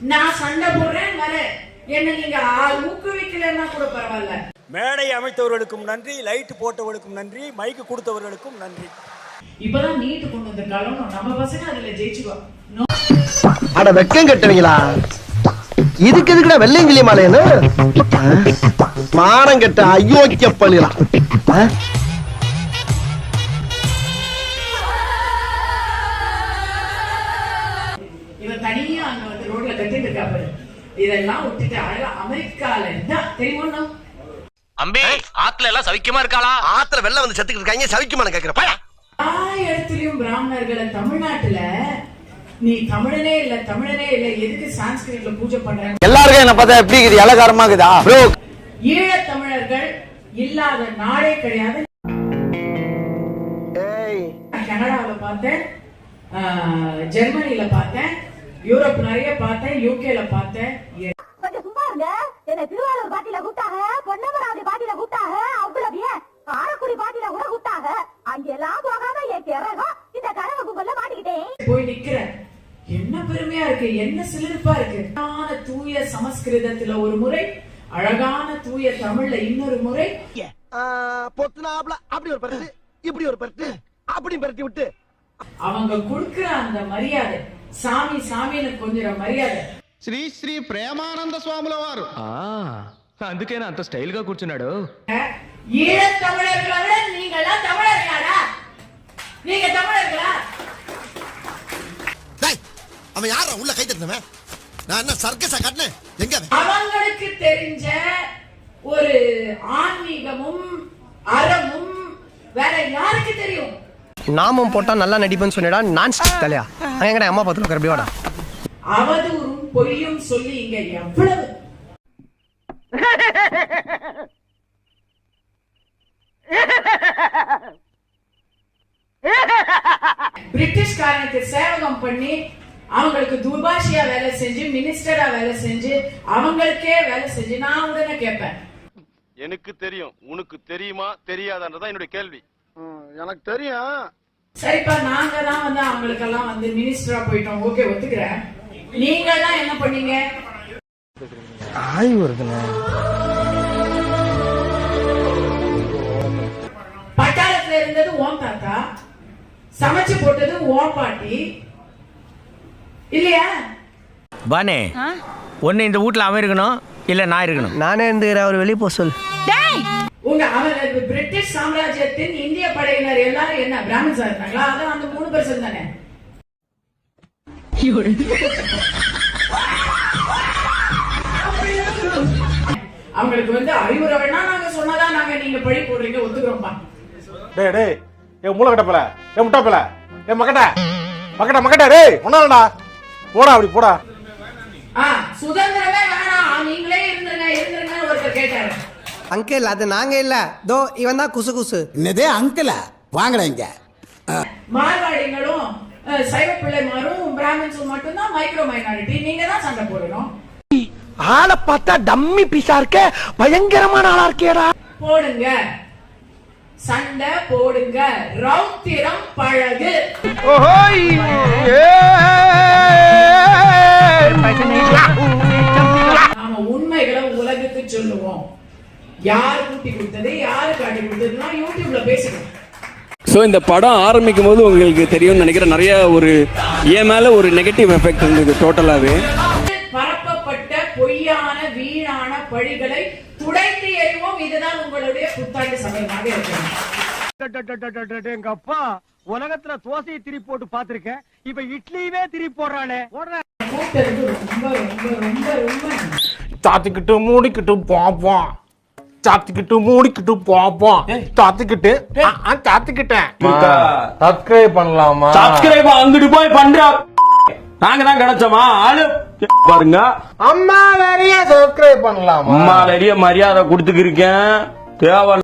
நான் சண்டை போடுறேன் வரேன் என்ன நீங்க ஆ- ஊக்குவிக்கலைன்னா கூட பரவாயில்ல. மேடை அமைத்தவர்களுக்கும் நன்றி லைட் போட்டவர்களுக்கும் நன்றி மைக்கு கொடுத்தவர்களுக்கும் நன்றி. இப்பதான் நீட்டு கொண்டு வந்திருக்காலும் நம்ம பசங்க அதுல ஜெயிச்சுக்கோ அட வெக்கம் கட்டுவீங்களா? இதுக்கு எதுக்குடா வெள்ளையங்கிலி மாலையன்னு மானம் கெட்ட அயோக்கிய பள்ளிலாம் இதெல்லாம் விட்டுட்டு அழகா அமெரிக்கால இருந்தா தெரியுமா அம்பி ஆத்துல எல்லாம் சவிக்கமா இருக்காளா? ஆத்துல வெள்ளம் வந்து செத்துக்கிட்டு இருக்காங்க சவிக்குமான கேக்குறப்ப எல்லா இடத்துலயும் பிராமணர்களை தமிழ்நாட்டுல நீ தமிழனே இல்ல தமிழனே இல்ல எதுக்கு சான்ஸ்கிரிட்ல பூஜை பண்ற? எல்லாருக்கும் என்ன பார்த்தா எப்படி இருக்குது? இலகாரமா இருக்குதா? ப்ரோ. ஈழத் தமிழர்கள் இல்லாத நாடே கிடையாது. கனடாவுல பார்த்தேன் ஆஹ், ஜெர்மனில பார்த்தேன் யூரோப் நிறைய பார்த்தேன் யூகேல பார்த்தேன். கொஞ்சம் சும்மா இருங்க. என்ன திருவாரூர் பாட்டில கூட்டாக பொன்னமராவதி பாட்டில கூட்டாக அவ்வளவு ஏன் காரக்குடி பாட்டில கூட கூட்டாக அங்கெல்லாம் போகாம என் கிறகம் இந்த கனவு கும்பல்ல மாட்டிக்கிட்டேன். போய் நிக்கிறேன். என்ன பெருமையா இருக்கு. என்ன சிலிர்ப்பா இருக்கு. அழகான தூய சமஸ்கிருதத்துல ஒரு முறை அழகான தூய தமிழ்ல இன்னொரு முறை. பொத்துனாப்ல. அப்படி ஒரு பரட்டு இப்படி ஒரு பரட்டு அப்படி பரட்டி விட்டு அவங்க கொடுக்கிற அந்த மரியாதை சாமி சாமின்னு கொஞ்சம் மரியாதை శ్రీ శ్రీ ప్రేమానంద స్వాముల వారు అందుకేనా అంత స్టైల్ గా కూర్చున్నాడు ஈழத் தமிழர்களை விட நீங்களாம் தமிழர்களாடா நீங்க தமிழர்களா அவன் யாரா உள்ள கை தட்டினவன் நான் என்ன சர்க்கஸா கட்டினேன் எங்க அவன்? அவங்களுக்கு தெரிஞ்ச ஒரு ஆன்மீகமும் அறமும் வேற யாருக்கு தெரியும் நாமம் போட்டா நல்லா நடிப்பேன்னு சொன்னடா நான் தலையா? அங்க எங்கடா அம்மா பத்துல இருக்கிற வாடா. அவதூறும் பொய்யும் சொல்லி இங்க எவ்வளவு? பிரிட்டிஷ்காரனுக்கு சேவகம் பண்ணி அவங்களுக்கு துபாஷியா வேலை செஞ்சு மினிஸ்டரா வேலை செஞ்சு அவங்களுக்கே வேலை செஞ்சு நான் உடனே கேட்பேன். எனக்கு தெரியும். உனக்கு தெரியுமா? தெரியாதான்றதான் என்னுடைய கேள்வி. எனக்கு தெரியும். சரிப்பா நாங்க தான் வந்து அவங்களுக்கெல்லாம் வந்து மினிஸ்டரா போயிட்டோம். ஓகே ஒத்துக்கிறேன். நீங்க தான் என்ன பண்ணீங்க? பட்டாளத்துல இருந்தது ஓம் தாத்தா சமைச்சு போட்டது ஓம் பாட்டி. இல்லையா? பானே ஒன்னு இந்த வீட்ல அவன் இருக்கணும் இல்ல நான் இருக்கணும்? நானே இருந்துக்கிறேன் அவர் வெளியே போக சொல்லு. உங்க அவர் பிரிட்டிஷ் சாம்ராஜ்யத்தின் இந்திய படையினர் எல்லாரும் என்ன பிராமின்ஸா இருந்தாங்களா? அதான் அந்த மூணு பர்சன்ட் தானே. அவங்களுக்கு வந்து அறிவுரை வேணா நாங்க சொன்னதா நாங்க நீங்க பழி போடுறீங்க ஒத்துக்கிறோம்ப்பா டேய் டேய் ஏ மூளை கட்டப்பல ஏ முட்டாப்பல ஏ மக்கட்ட மக்கட்ட மக்கட்ட டேய் ஒன்னாலடா போடா அப்படி போடா. ஆ சுதந்திரமே அங்கிள் அது நாங்க இல்ல. தோ இவன் தான் குசு குசு. என்னதே அங்கிள? வாங்கடா இங்க. மார்வாடிகளும் சைவ பிள்ளைமாரும் பிராமின்ஸும் மட்டும்தான் மைக்ரோ மைனாரிட்டி நீங்க தான் சண்டை போடணும். ஆளை பார்த்தா டம்மி பீஸா இருக்க பயங்கரமான ஆளா இருக்கேடா போடுங்க. சண்டை போடுங்க. ரௌத்திரம் பழகு. நாம யார் கூட்டி கொடுத்தது யாரு காட்டி கொடுத்ததுலாம் யூடியூப்ல பேசுறோம் ஸோ இந்த படம் ஆரம்பிக்கும் போது உங்களுக்கு தெரியும்னு நினைக்கிறேன். நிறைய ஒரு என் மேல ஒரு நெகட்டிவ் எஃபெக்ட் இருந்தது டோட்டலாகவே பரப்பப்பட்ட பொய்யான வீணான பழிகளை துடைத்து எறிவோம். இதுதான் உங்களுடைய புத்தாண்டு சமயமாக இருக்கிறது. எங்க அப்பா உலகத்துல தோசையை திரி போட்டு பாத்திருக்கேன் இப்ப இட்லியுமே திரி போடுறானே ரொம்ப ரொம்ப ரொம்ப மூடிக்கிட்டு பாப்போம் சாத்திக்கிட்டு மூடிக்கிட்டு பாப்போம் சாத்திக்கிட்டு. சாத்திக்கிட்டேன். சப்ஸ்கிரைப் பண்ணலாமா? சப்ஸ்கிரைப் அங்கிட்டு போய் பண்ற. நாங்க தான் கிடைச்சோமா? ஆளு. பாருங்க. அம்மா நிறைய சப்ஸ்கிரைப் பண்ணலாமா? அம்மா நிறைய மரியாதை கொடுத்துக்கிருக்கேன். தேவை